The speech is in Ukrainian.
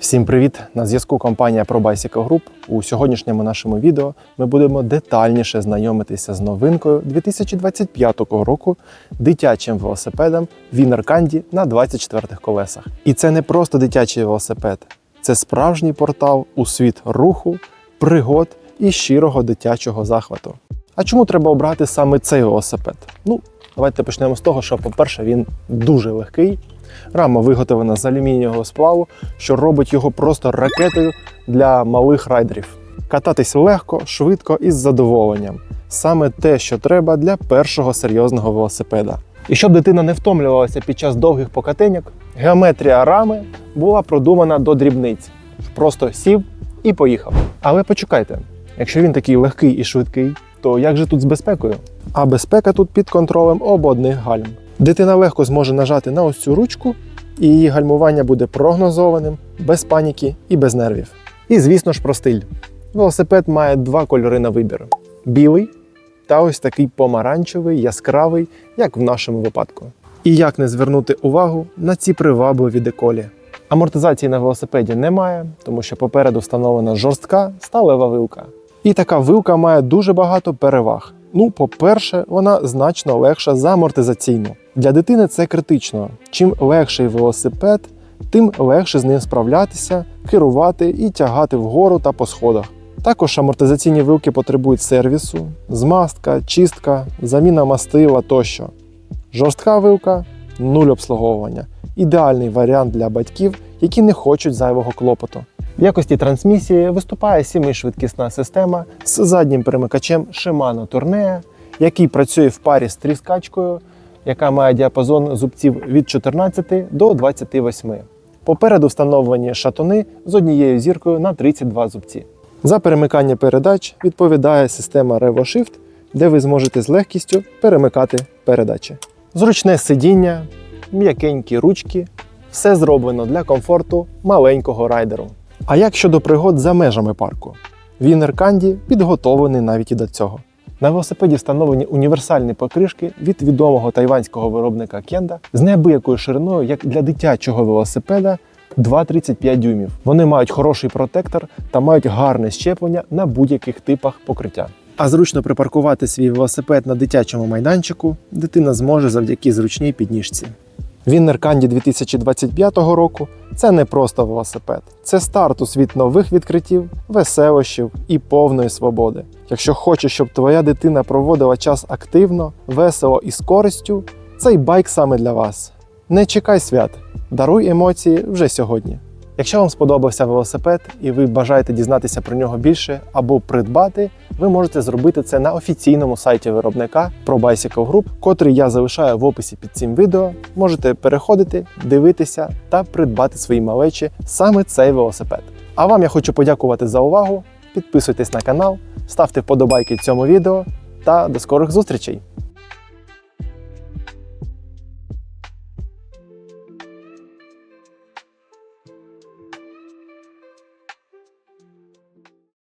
Всім привіт! На зв'язку компанія ProBicycle Group. У сьогоднішньому нашому відео ми будемо детальніше знайомитися з новинкою 2025 року дитячим велосипедом Winner Candy на 24 колесах. І це не просто дитячий велосипед, це справжній портал у світ руху, пригод і щирого дитячого захвату. А чому треба обрати саме цей велосипед? Ну, давайте почнемо з того, що, по-перше, він дуже легкий. Рама виготовлена з алюмінієвого сплаву, що робить його просто ракетою для малих райдерів. Кататись легко, швидко і з задоволенням. Саме те, що треба для першого серйозного велосипеда. І щоб дитина не втомлювалася під час довгих покатеньок, геометрія рами була продумана до дрібниць. Просто сів і поїхав. Але почекайте, якщо він такий легкий і швидкий, то як же тут з безпекою? А безпека тут під контролем ободних гальм. Дитина легко зможе нажати на ось цю ручку, і її гальмування буде прогнозованим, без паніки і без нервів. І звісно ж про стиль. Велосипед має два кольори на вибір: білий та ось такий помаранчевий, яскравий, як в нашому випадку. І як не звернути увагу на ці привабливі деколі. Амортизації на велосипеді немає, тому що попереду встановлена жорстка сталева вилка. І така вилка має дуже багато переваг. Ну, по-перше, вона значно легша за амортизаційну. Для дитини це критично. Чим легший велосипед, тим легше з ним справлятися, керувати і тягати вгору та по сходах. Також амортизаційні вилки потребують сервісу, змастка, чистка, заміна мастила тощо. Жорстка вилка нуль обслуговування. Ідеальний варіант для батьків, які не хочуть зайвого клопоту. В якості трансмісії виступає сімишвидкісна система з заднім перемикачем Shimano Tourneo, який працює в парі з тріскачкою, яка має діапазон зубців від 14 до 28. Попереду встановлені шатуни з однією зіркою на 32 зубці. За перемикання передач відповідає система RevoShift, де ви зможете з легкістю перемикати передачі. Зручне сидіння, м'якенькі ручки, все зроблено для комфорту маленького райдеру. А як щодо пригод за межами парку? Вінер Канді підготовлений навіть і до цього. На велосипеді встановлені універсальні покришки від відомого тайванського виробника Кенда з неабиякою шириною, як для дитячого велосипеда 2,35 дюймів. Вони мають хороший протектор та мають гарне щеплення на будь-яких типах покриття. А зручно припаркувати свій велосипед на дитячому майданчику дитина зможе завдяки зручній підніжці. Віннер Канді 2025 року це не просто велосипед, це старт у світ нових відкриттів, веселощів і повної свободи. Якщо хочеш, щоб твоя дитина проводила час активно, весело і з користю, цей байк саме для вас. Не чекай свят, даруй емоції вже сьогодні. Якщо вам сподобався велосипед і ви бажаєте дізнатися про нього більше або придбати, ви можете зробити це на офіційному сайті виробника ProBicycle Group, котрий я залишаю в описі під цим відео. Можете переходити, дивитися та придбати свої малечі саме цей велосипед. А вам я хочу подякувати за увагу. Підписуйтесь на канал, ставте вподобайки цьому відео та до скорих зустрічей!